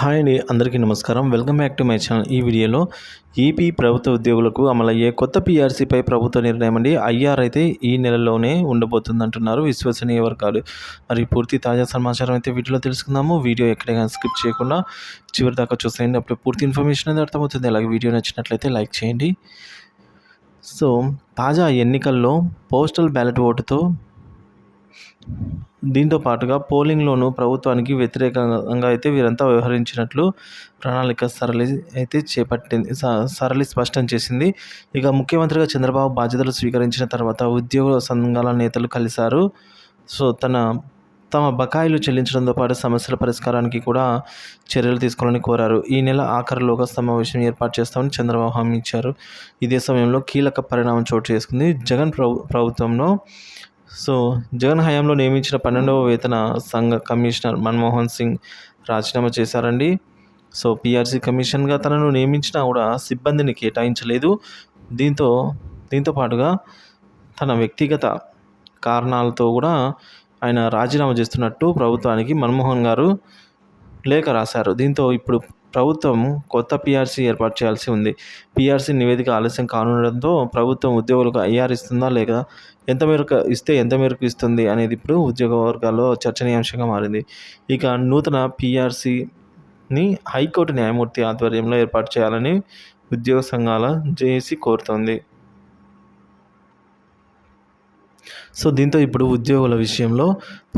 Hi అండి అందరికీ నమస్కారం. Welcome back to my channel. ఈ వీడియోలో ఏపీ ప్రభుత్వ ఉద్యోగులకు అమలయ్యే కొత్త పీఆర్సీపై ప్రభుత్వ నిర్ణయం అండి. ఐఆర్ అయితే ఈ నెలలోనే ఉండబోతుంది అంటున్నారు విశ్వసనీయ వర్గాలు. మరి పూర్తి తాజా సమాచారం అయితే వీటిలో తెలుసుకుందాము. వీడియో ఎక్కడైనా స్కిప్ చేయకుండా చివరి దాకా చూసేయండి. అప్పుడు పూర్తి ఇన్ఫర్మేషన్ అనేది అర్థమవుతుంది. అలాగే వీడియో నచ్చినట్లయితే లైక్ చేయండి. సో తాజా ఎన్నికల్లో పోస్టల్ బ్యాలెట్ ఓటుతో దీంతో పాటుగా పోలింగ్లోనూ ప్రభుత్వానికి వ్యతిరేకంగా అయితే వీరంతా వ్యవహరించినట్లు ప్రణాళిక సరళి అయితే చేపట్టింది సరళి స్పష్టం చేసింది. ఇక ముఖ్యమంత్రిగా చంద్రబాబు బాధ్యతలు స్వీకరించిన తర్వాత ఉద్యోగ సంఘాల నేతలు కలిశారు. సో తన తమ బకాయిలు చెల్లించడంతో పాటు సమస్యల పరిష్కారానికి కూడా చర్యలు తీసుకోవాలని కోరారు. ఈ నెల ఆఖరిలోగా సమావేశం ఏర్పాటు చేస్తామని చంద్రబాబు హామీ ఇచ్చారు. ఇదే సమయంలో కీలక పరిణామం చోటు చేసుకుంది. జగన్ ప్రభు ప్రభుత్వంలో సో జగన్ హయాంలో నియమించిన పన్నెండవ వేతన సంఘ కమిషనర్ మన్మోహన్ సింగ్ రాజీనామా చేశారండి. సో పిఆర్సీ కమిషన్గా తనను నియమించినా కూడా సిబ్బందిని కేటాయించలేదు. దీంతో దీంతో పాటుగా తన వ్యక్తిగత కారణాలతో కూడా ఆయన రాజీనామా చేస్తున్నట్టు ప్రభుత్వానికి మన్మోహన్ గారు లేఖ రాశారు. దీంతో ఇప్పుడు ప్రభుత్వం కొత్త పీఆర్సీ ఏర్పాటు చేయాల్సి ఉంది. పీఆర్సీ నివేదిక ఆలస్యం కానుండడంతో ప్రభుత్వం ఉద్యోగులకు ఐఆర్ ఇస్తుందా లేక ఎంత మేరకు ఇస్తే ఎంత మేరకు ఇస్తుంది అనేది ఇప్పుడు ఉద్యోగ వర్గాల్లో చర్చనీయాంశంగా మారింది. ఇక నూతన పీఆర్సీని హైకోర్టు న్యాయమూర్తి ఆధ్వర్యంలో ఏర్పాటు చేయాలని ఉద్యోగ సంఘాల జేఏసీ కోరుతోంది. సో దీంతో ఇప్పుడు ఉద్యోగుల విషయంలో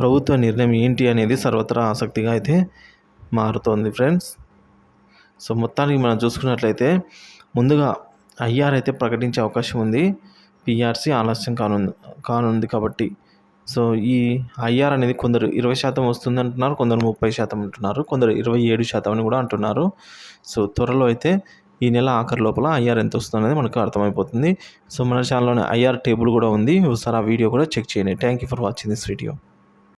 ప్రభుత్వ నిర్ణయం ఏంటి అనేది సర్వత్రా ఆసక్తిగా అయితే మారుతోంది ఫ్రెండ్స్. సో మొత్తానికి మనం చూసుకున్నట్లయితే ముందుగా ఐఆర్ అయితే ప్రకటించే అవకాశం ఉంది. పిఆర్సీ ఆలస్యం కానుంది కానుంది కాబట్టి. సో ఈ ఐఆర్ అనేది కొందరు ఇరవై శాతం వస్తుంది అంటున్నారు కొందరు ముప్పై శాతం అంటున్నారు కొందరు ఇరవై ఏడు శాతం అని కూడా అంటున్నారు. సో త్వరలో అయితే ఈ నెల ఆఖరి లోపల ఐఆర్ ఎంత వస్తుంది అనేది మనకు అర్థమైపోతుంది. సో మన ఛానల్లోనే ఐఆర్ టేబుల్ కూడా ఉంది. ఒకసారి ఆ వీడియో కూడా చెక్ చేయండి. Thank you for watching this video.